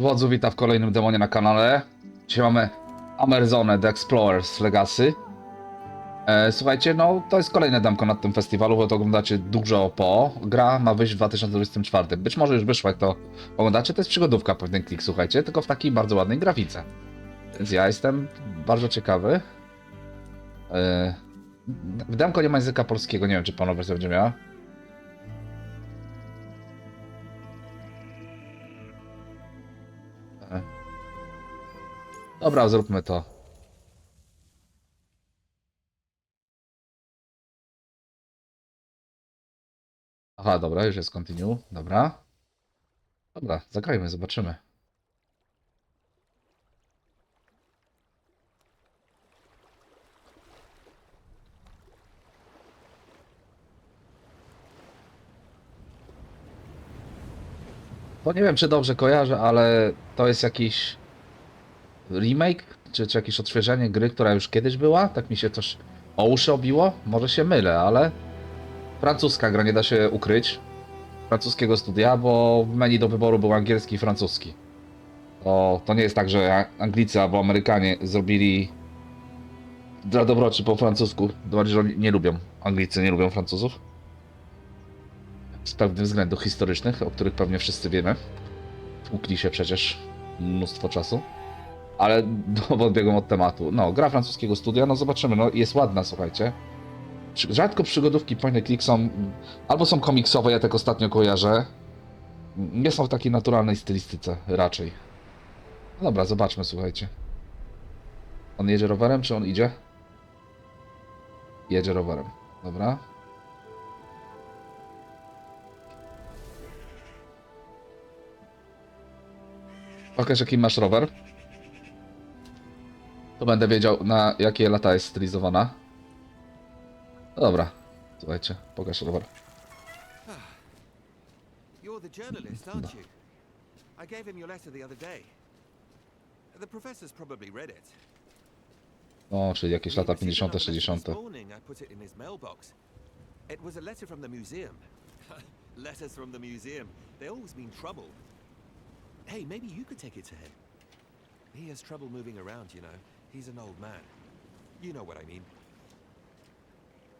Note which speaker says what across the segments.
Speaker 1: Wodzu, witam w kolejnym demonie na kanale. Dzisiaj mamy Amerzone The Explorers Legacy. E, słuchajcie, no to jest kolejne demko na tym festiwalu, bo to oglądacie dużo po. Gra ma wyjść w 2024. Być może już wyszła, jak to oglądacie. To jest przygodówka pewien klik, słuchajcie, tylko w takiej bardzo ładnej grafice. Więc ja jestem bardzo ciekawy. E, w demko nie ma języka polskiego, nie wiem czy panowie wersja będzie miała. Dobra, zróbmy to. Aha, dobra, już jest continue. Dobra. Dobra, zagrajmy, zobaczymy. To nie wiem, czy dobrze kojarzę, ale to jest jakiś remake, czy, czy jakieś odświeżenie gry, która już kiedyś była? Tak mi się coś o uszy obiło? Może się mylę, ale francuska gra, nie da się ukryć. Francuskiego studia, bo w menu do wyboru był angielski i francuski. To, to nie jest tak, że Anglicy albo Amerykanie zrobili dla dobroci po francusku. Bardziej, że nie lubią. Anglicy nie lubią Francuzów. Z pewnych względów historycznych, o których pewnie wszyscy wiemy. Tłukli się przecież mnóstwo czasu. Ale do odbiegłem od tematu. No, gra francuskiego studia, no zobaczymy. No, jest ładna, słuchajcie. Rzadko przygodówki point and click są albo są komiksowe, ja tak ostatnio kojarzę. Nie są w takiej naturalnej stylistyce raczej. No dobra, zobaczmy, słuchajcie. On jedzie rowerem, czy on idzie? Jedzie rowerem. Dobra. Pokaż jaki masz rower. To będę wiedział na jakie lata jest stylizowana. No dobra. Słuchajcie, pokaż rower.
Speaker 2: You're the journalist, aren't you? I gave him your letter the other day. The professor's probably read it.
Speaker 1: O, czyli jakieś lata
Speaker 2: He received
Speaker 1: 50.,
Speaker 2: another letter
Speaker 1: 60.
Speaker 2: This morning I put it in his mailbox. It was a letter from the museum. Letters from the museum. They always mean trouble. Hey, maybe you could take it to him. He has trouble moving around, you know. He's an old man. You know what I mean.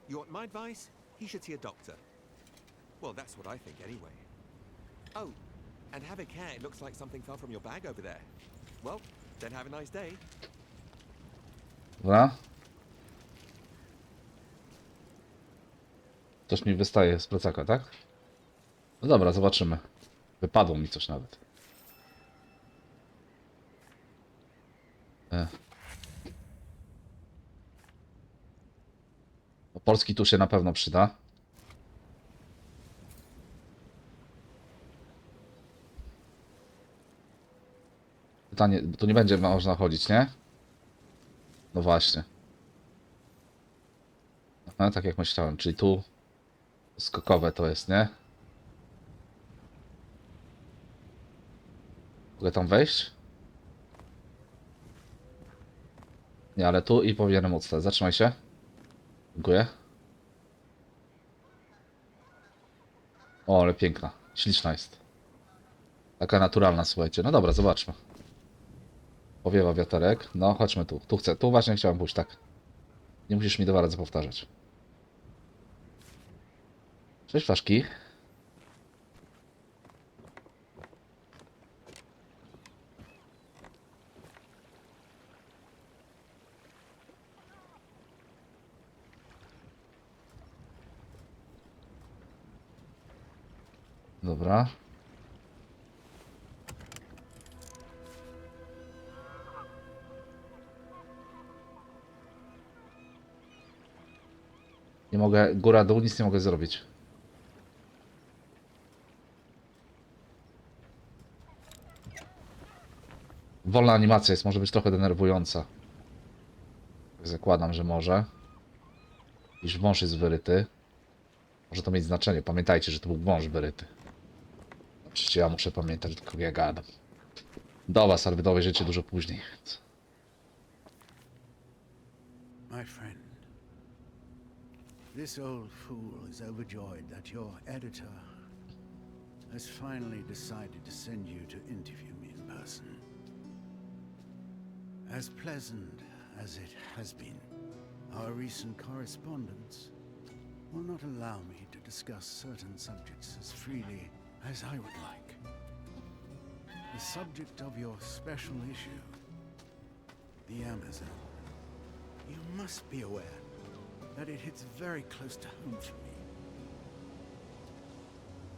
Speaker 2: You want my advice? He should see a doctor. Well, that's what I think anyway. Oh, and have a care. It looks like something fell from your bag over there. Well, then have a nice day.
Speaker 1: Dobra. Coś mi wystaje z plecaka, tak? No dobra, zobaczymy. Wypadło mi coś nawet. Polski tu się na pewno przyda. Pytanie, tu nie będzie można chodzić, nie? No właśnie. No, tak jak myślałem, czyli tu skokowe to jest, nie? Mogę tam wejść? Nie, ale tu i powinienem odstać. Zatrzymaj się. Dziękuję. O, ale piękna. Śliczna jest. Taka naturalna, słuchajcie. No dobra, zobaczmy. Powiewa wiaterek. No, chodźmy tu. Tu chcę. Tu właśnie chciałem pójść, tak. Nie musisz mi dwa razy powtarzać. Cześć, Faszki. Dobra. Nie mogę, góra, dół, nic nie mogę zrobić. Wolna animacja jest, może być trochę denerwująca. Zakładam, że może. Iż wąż jest wyryty. Może to mieć znaczenie. Pamiętajcie, że to był wąż wyryty. Oczywiście ja muszę pamiętać, tylko ja gadam. Do was, ale wy dojrzycie dużo później. więc-
Speaker 3: My friend, this old fool is overjoyed that your editor has finally decided to send you to interview me in person. As pleasant as it has been, our recent correspondence will not allow me to discuss certain subjects as freely as I would like. The subject of your special issue, the Amazon. You must be aware that it hits very close to home for me.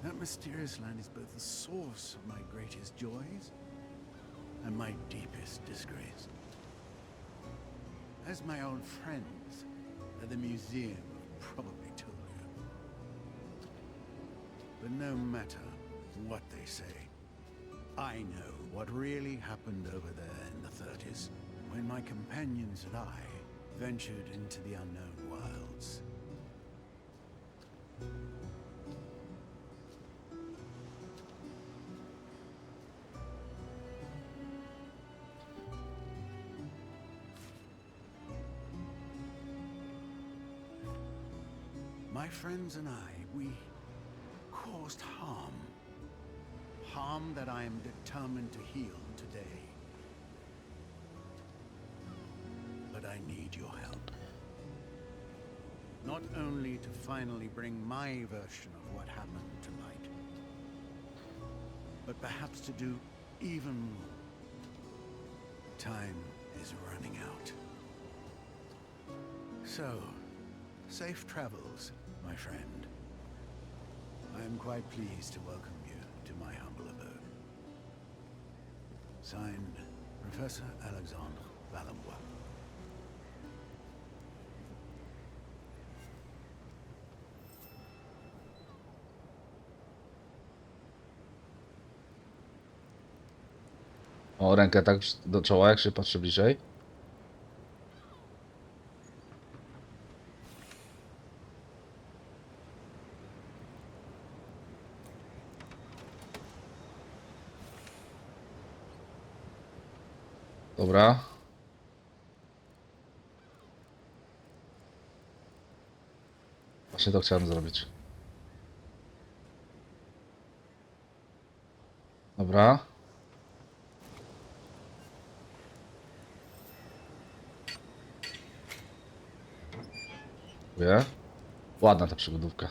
Speaker 3: That mysterious land is both the source of my greatest joys and my deepest disgrace. As my old friends at the museum probably But no matter what they say, I know what really happened over there in the 30s when my companions and I ventured into the unknown wilds. My friends and I, caused harm. Harm that I am determined to heal today. But I need your help. Not only to finally bring my version of what happened to light, but perhaps to do even more. Time is running out. So, safe travels, my friend. I am quite pleased to welcome you to my humble abode. Signed, Professor Alexandre Valenbois.
Speaker 1: O, rękę tak do czoła, jak się patrzy bliżej. Dobra. Właśnie to chciałem zrobić. Dobra. Dziękuję. Ładna ta przygodówka.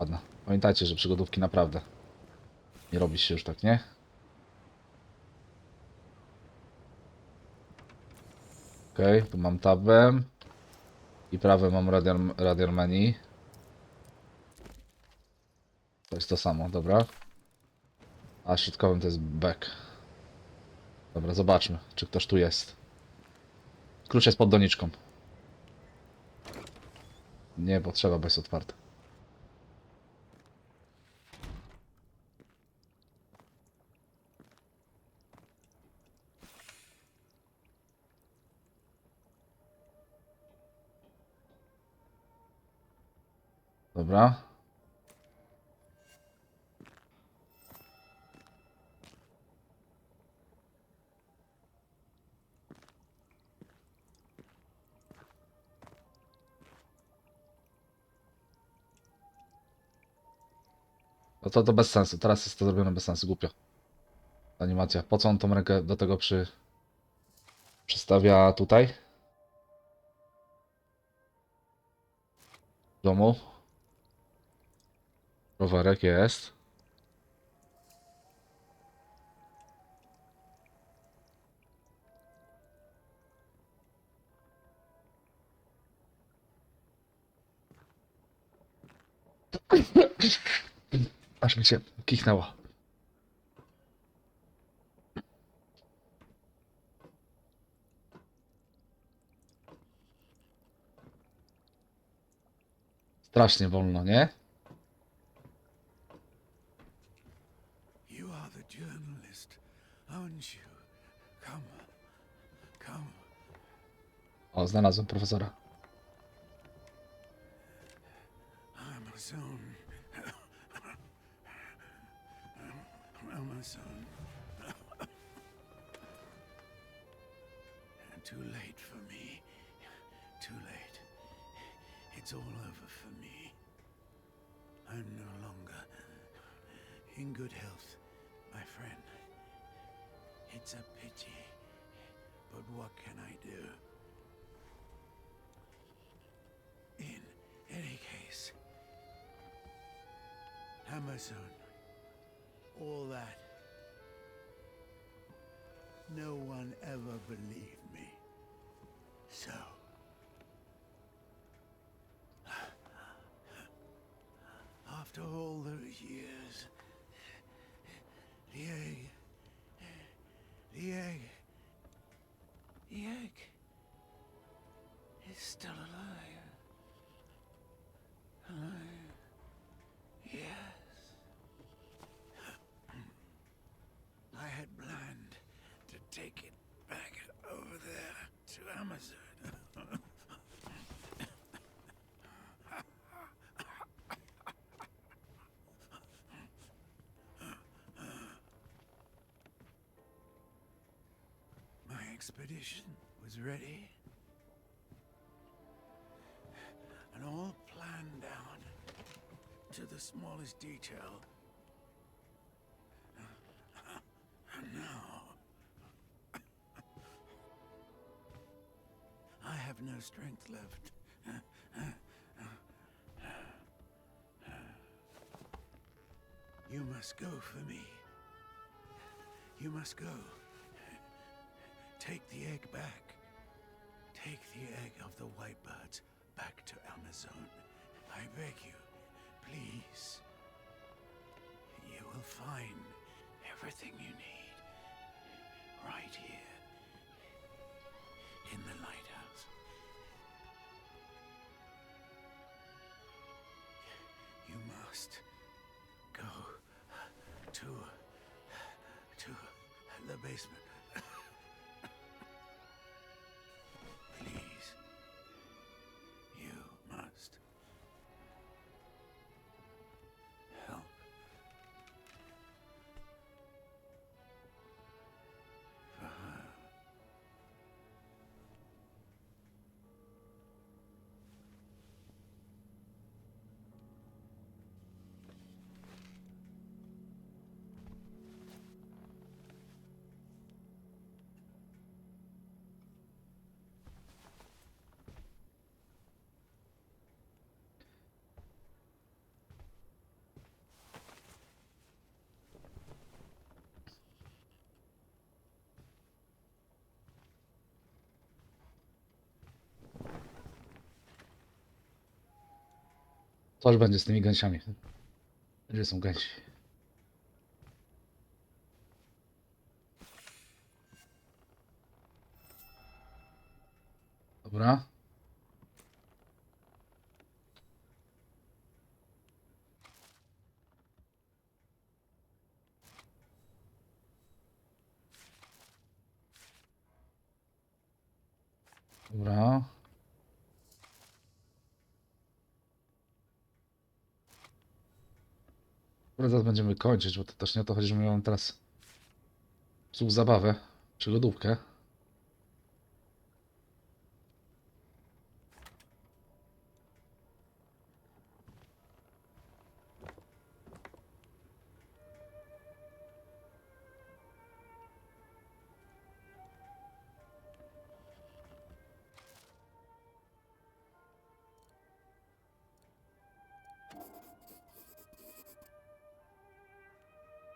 Speaker 1: Ładna. Pamiętajcie, że przygodówki naprawdę nie robi się już tak, nie? Okej, tu mam tabem. I prawe mam radial, radial menu. To jest to samo, dobra. A środkowym to jest back. Dobra, zobaczmy, czy ktoś tu jest. Klucz jest pod doniczką. Nie potrzeba, bo jest otwarte. Dobra. No to to bez sensu. Teraz jest to zrobione bez sensu, głupio. Animacja. Po co on tą rękę do tego przy... przystawia tutaj? Domu. Rowerek jest. Aż mi się kichnęło. Strasznie wolno, nie? O, znalazłem profesora.
Speaker 3: Too late for me. Too late. It's all over for me. I'm no longer in good health, my friend. It's a pity, But what can I do? Amazon, all that. No one ever believed me. So. After all those years, expedition was ready and all planned down to the smallest detail. And now I have no strength left. You must go for me. You must go. Take the egg back. Take the egg of the white birds back to Amazon. I beg you, please. You will find everything you need right here in the lighthouse. You must go to to the basement.
Speaker 1: Coś będzie z tymi gęsiami. Gdzie są gęsi? Dobra. Dobra. Dobra, zaraz będziemy kończyć, bo to też nie o to chodzi, że mamy teraz psuł zabawę, przygodówkę.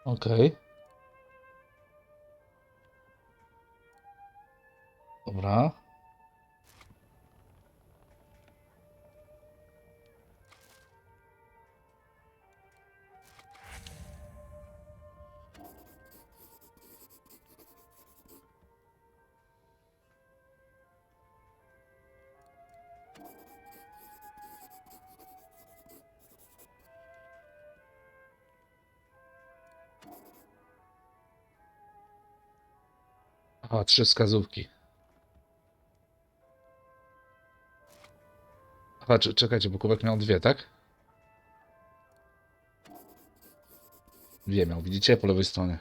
Speaker 1: Okej. Dobra. Aha, trzy wskazówki. Aha, czekajcie, bo kubek miał dwie, tak? Dwie miał, widzicie? Po lewej stronie.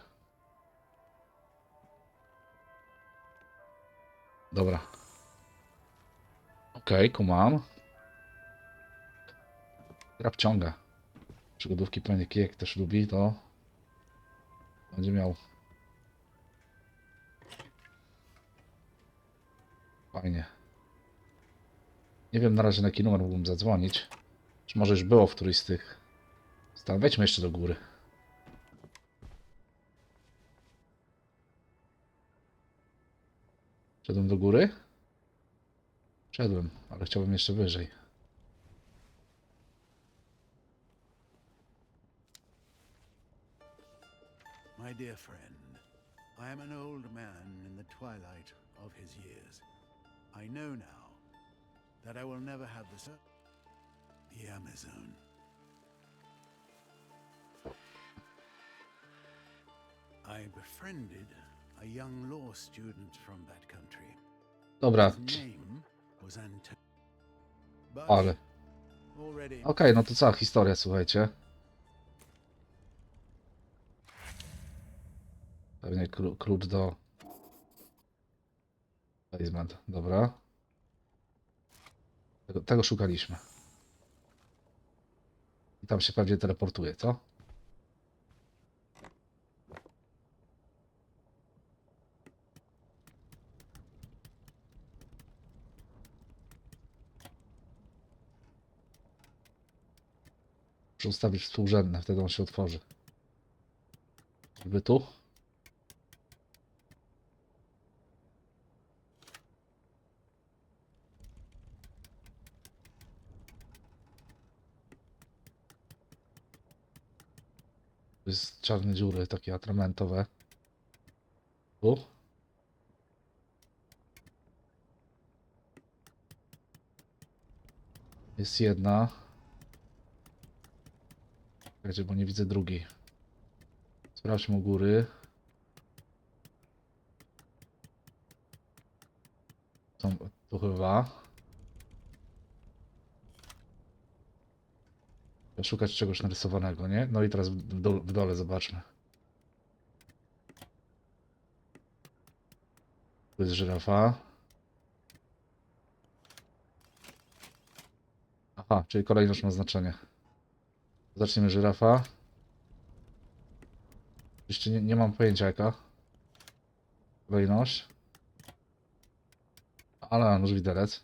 Speaker 1: Dobra. Okej, kumam. Gra wciąga. Przygodówki pewnie kijek też lubi, to będzie miał Fajnie. Nie wiem na razie na jaki numer mógłbym zadzwonić. Czy może już było w którymś z tych. Stan, wejdźmy jeszcze do góry. Szedłem do góry? Szedłem, ale chciałbym jeszcze wyżej.
Speaker 3: My dear friend, I am an old man in the twilight of his years. I know now that I will never have the ser- the Amazon. I befriended a young law student from that country.
Speaker 1: Dobra,
Speaker 3: His name was Antonio.
Speaker 1: Ale. Okej, no to cała historia, słuchajcie. Pewnie klu- klucz do... Basement, dobra. Tego, tego szukaliśmy. I tam się pewnie teleportuje, co? Muszę ustawić współrzędne, wtedy on się otworzy. Żeby tu? To jest czarne dziury, takie atramentowe. Tu? Jest jedna. Czekajcie, bo nie widzę drugiej. Sprawdźmy u góry. Tu chyba. Szukać czegoś narysowanego, nie? No i teraz w, dole, w dole zobaczmy. Tu jest żyrafa. Aha, czyli kolejność ma znaczenie. Zaczniemy żyrafa. Jeszcze nie, nie mam pojęcia jaka. Kolejność. Ale nóż widelec.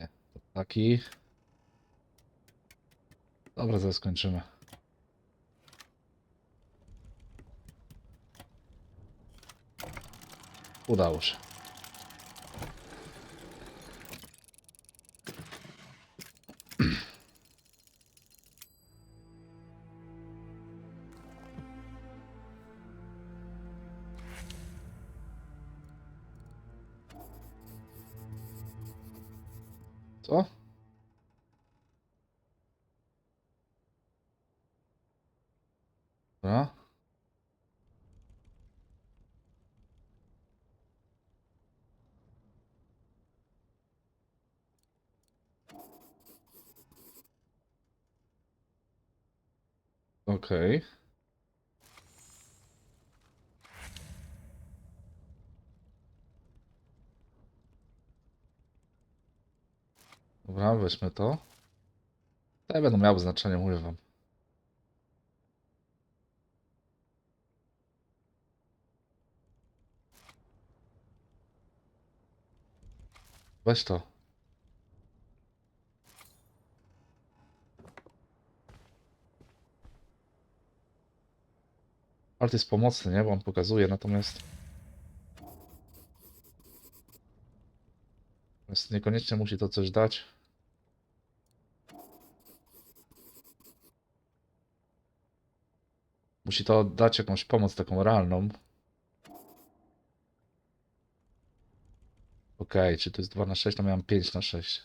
Speaker 1: Nie, taki. Dobra, zaraz skończymy. Udało się. Dobra. Okej. Dobra, weźmy to. Te będą miały znaczenie, mówię wam. Weź to. Jest pomocny, nie? Bo on pokazuje. Natomiast niekoniecznie musi to coś dać. Musi to dać jakąś pomoc taką realną. Okej, czy to jest 2 na 6? No miałem 5 na 6.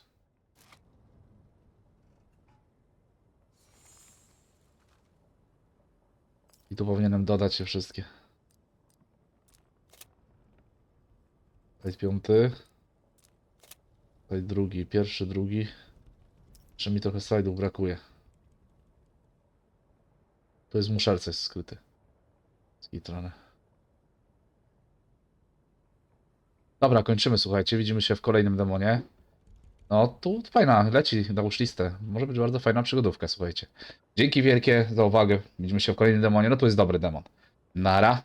Speaker 1: I tu powinienem dodać je wszystkie. Tutaj piąty. Tutaj drugi, pierwszy, drugi. Jeszcze mi trochę slajdów brakuje. To jest muszelce skryty. Skitrane. Dobra, kończymy, słuchajcie. Widzimy się w kolejnym demonie. No, tu fajna, leci na listę. Może być bardzo fajna przygodówka, słuchajcie. Dzięki wielkie za uwagę. Widzimy się w kolejnym demonie. No, tu jest dobry demon. Nara.